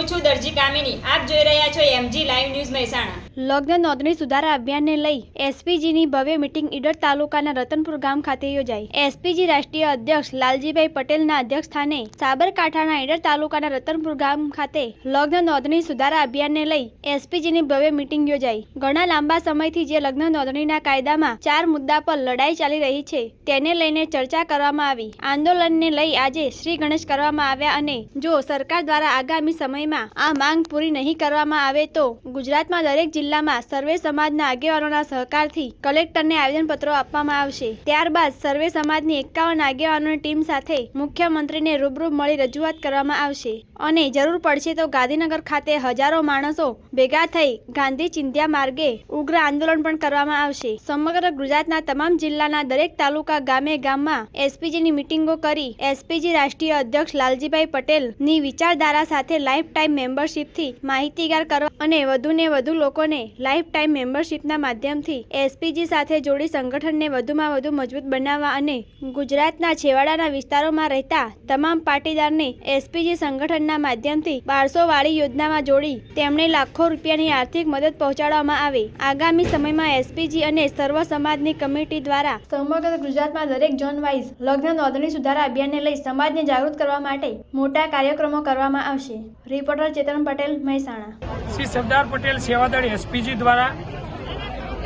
હું છું દરજી કામિની આપ જોઈ રહ્યા છો એમજી ન્યૂઝ મહેસાણા. લગ્ન નોંધણી સુધારા અભિયાનને લઈ એસપીજીની ભવ્ય મિટિંગ ઈડર તાલુકાના રતનપુર ગામ ખાતે યોજાઈ. એસપીજી રાષ્ટ્રીય અધ્યક્ષ લાલજીભાઈ પટેલના અધ્યક્ષ સ્થાને સાબરકાંઠાના ઈડર તાલુકાના રતનપુર ગામ ખાતે લગ્ન નોંધણી સુધારા અભિયાનને લઈ એસપીજીની ભવ્ય મિટિંગ યોજાઈ. ઘણા લાંબા સમયથી જે લગ્ન નોંધણીના કાયદામાં ચાર મુદ્દા પર લડાઈ ચાલી રહી છે, તેને લઈને ચર્ચા કરવામાં આવી. આંદોલનને લઈ આજે શ્રી ગણેશ કરવામાં આવ્યા અને જો સરકાર દ્વારા આગામી સમયમાં આ માંગ પૂરી નહીં કરવામાં આવે તો ગુજરાતમાં દરેક જિલ્લામાં સર્વે સમાજના આગેવાનોના સહકારથી કલેક્ટરને આવેદનપત્રો આપવામાં આવશે. ત્યારબાદ સર્વે સમાજની એકાવન આગેવાનોની ટીમ સાથે મુખ્યમંત્રીને રૂબરૂ મળી રજૂઆત કરવામાં આવશે. અને જરૂર પડશે તો ગાંધીનગર ખાતે હજારો માણસો ભેગા થઈ ગાંધી ચિંધ્યા માર્ગે ઉગ્ર આંદોલન પણ કરવામાં આવશે. સમગ્ર ગુજરાતના તમામ જિલ્લાના દરેક તાલુકા ગામે ગામમાં એસપીજીની મિટિંગો કરી એસપીજી રાષ્ટ્રીય અધ્યક્ષ લાલજીભાઈ પટેલની વિચારધારા સાથે લાઈફ ટાઈમ મેમ્બરશીપથી માહિતીગાર કરવા અને વધુને વધુ લોકોને લાઈફ ટાઈમ મેમ્બરશીપના માધ્યમથી એસપીજી સાથે જોડી સંગઠનને વધુમાં વધુ મજબૂત બનાવવા અને ગુજરાતના છેવાડાના વિસ્તારોમાં રહેતા તમામ પાટીદારને એસપીજી સંગઠનના માધ્યમથી બારસો વાળી યોજનામાં જોડી તેમને લાખો રૂપિયાની આર્થિક મદદ પહોંચાડવામાં આવે. આગામી સમયમાં એસપીજી અને સર્વ સમાજની કમિટી દ્વારા સમગ્ર ગુજરાતમાં દરેક ઝોન વાઇઝ લગ્ન નોંધણી સુધારા અભિયાનને લઈ સમાજને જાગૃત કરવા માટે મોટા કાર્યક્રમો કરવામાં આવશે. રિપોર્ટર ચેતન પટેલ મહેસાણા. શ્રી સરદાર પટેલ સેવાદળ એસપીજી દ્વારા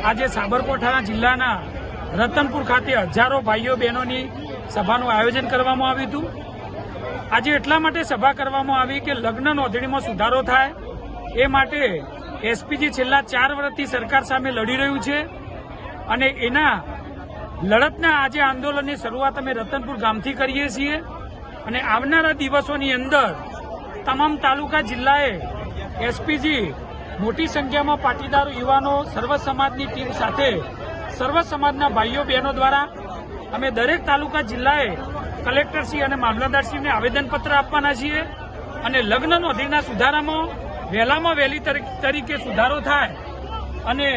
આજે સાબરકાંઠા જિલ્લાના રતનપુર ખાતે હજારો ભાઈઓ બહેનોની સભાનું આયોજન કરવામાં આવ્યું હતું. આજે એટલા માટે સભા કરવામાં આવી કે લગ્ન નોંધણીમાં સુધારો થાય. એ માટે એસપીજી છેલ્લા ચાર વર્ષથી સરકાર સામે લડી રહ્યું છે. અને એના લડતના આજે આંદોલનની શરૂઆત અમે રતનપુર ગામથી કરીએ છીએ. અને આવનારા દિવસોની અંદર તમામ તાલુકા જિલ્લાએ એસપીજી મોટી સંખ્યામાં પાટીદારો યુવાનો સર્વ સમાજની ટીમ સાથે, સર્વ સમાજના ભાઈઓ બહેનો દ્વારા અમે દરેક તાલુકા જિલ્લાએ કલેક્ટરશ્રી અને મામલતદારશ્રીને આવેદનપત્ર આપવાના છીએ અને લગ્ન નોંધણીના સુધારામાં, વહેલામાં વહેલી તરી- તરીકે સુધારો થાય અને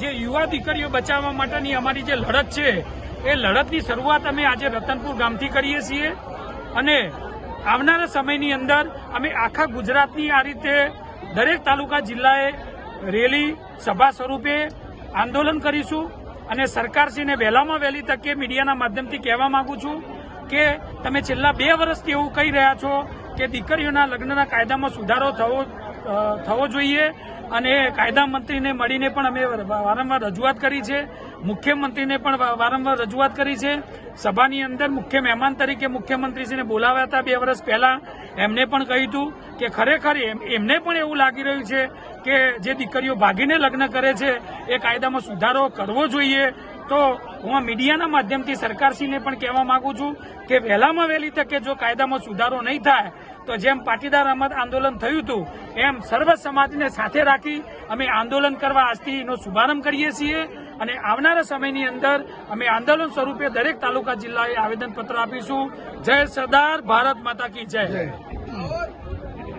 જે યુવા દીકરીઓ બચાવવા માટેની અમારી જે લડત છે, એ લડતની શરૂઆત અમે આજે રતનપુર ગામથી કરીએ છીએ અને આવનારા સમયની અંદર અમે આખા ગુજરાતની આ રીતે દરેક તાલુકા જિલ્લાએ રેલી, સભા સ્વરૂપે આંદોલન કરીશું અને સરકારશ્રીને વહેલામાં વહેલી તકે મીડિયાના માધ્યમથી કહેવા માંગુ છું કે તમે છેલ્લા બે વર્ષથી એવું કહી રહ્યા છો કે દીકરીઓના લગ્નના કાયદામાં સુધારો થવો થવો જોઈએ અને કાયદા મંત્રીને મળીને પણ અમે વારંવાર રજૂઆત કરી છે. મુખ્યમંત્રીને પણ વારંવાર રજૂઆત કરી છે. સભાની અંદર મુખ્ય મહેમાન તરીકે મુખ્યમંત્રીશ્રીને બોલાવ્યા હતા બે વર્ષ પહેલા. એમને પણ કહ્યું હતું કે ખરેખર એમ- એમને પણ એવું લાગી રહ્યું છે કે જે દીકરીઓ ભાગીને લગ્ન કરે છે, એ કાયદામાં સુધારો કરવો જોઈએ. તો હું મીડિયાના માધ્યમથી સરકારશ્રીને પણ કહેવા માંગુ છું કે વહેલામાં વહેલી તકે જો કાયદામાં સુધારો નહીં થાય તો જેમ પાટીદાર અમત આંદોલન થયું હતું, એમ સર્વ સમાજને સાથે રાખી અમે આંદોલન કરવા આજથી એનો શુભારંભ કરીએ છીએ અને આવનારા સમયની અંદર અમે આંદોલન સ્વરૂપે દરેક તાલુકા જિલ્લાએ આવેદનપત્ર આપીશું. જય સરદાર ભારત માતા કી જય.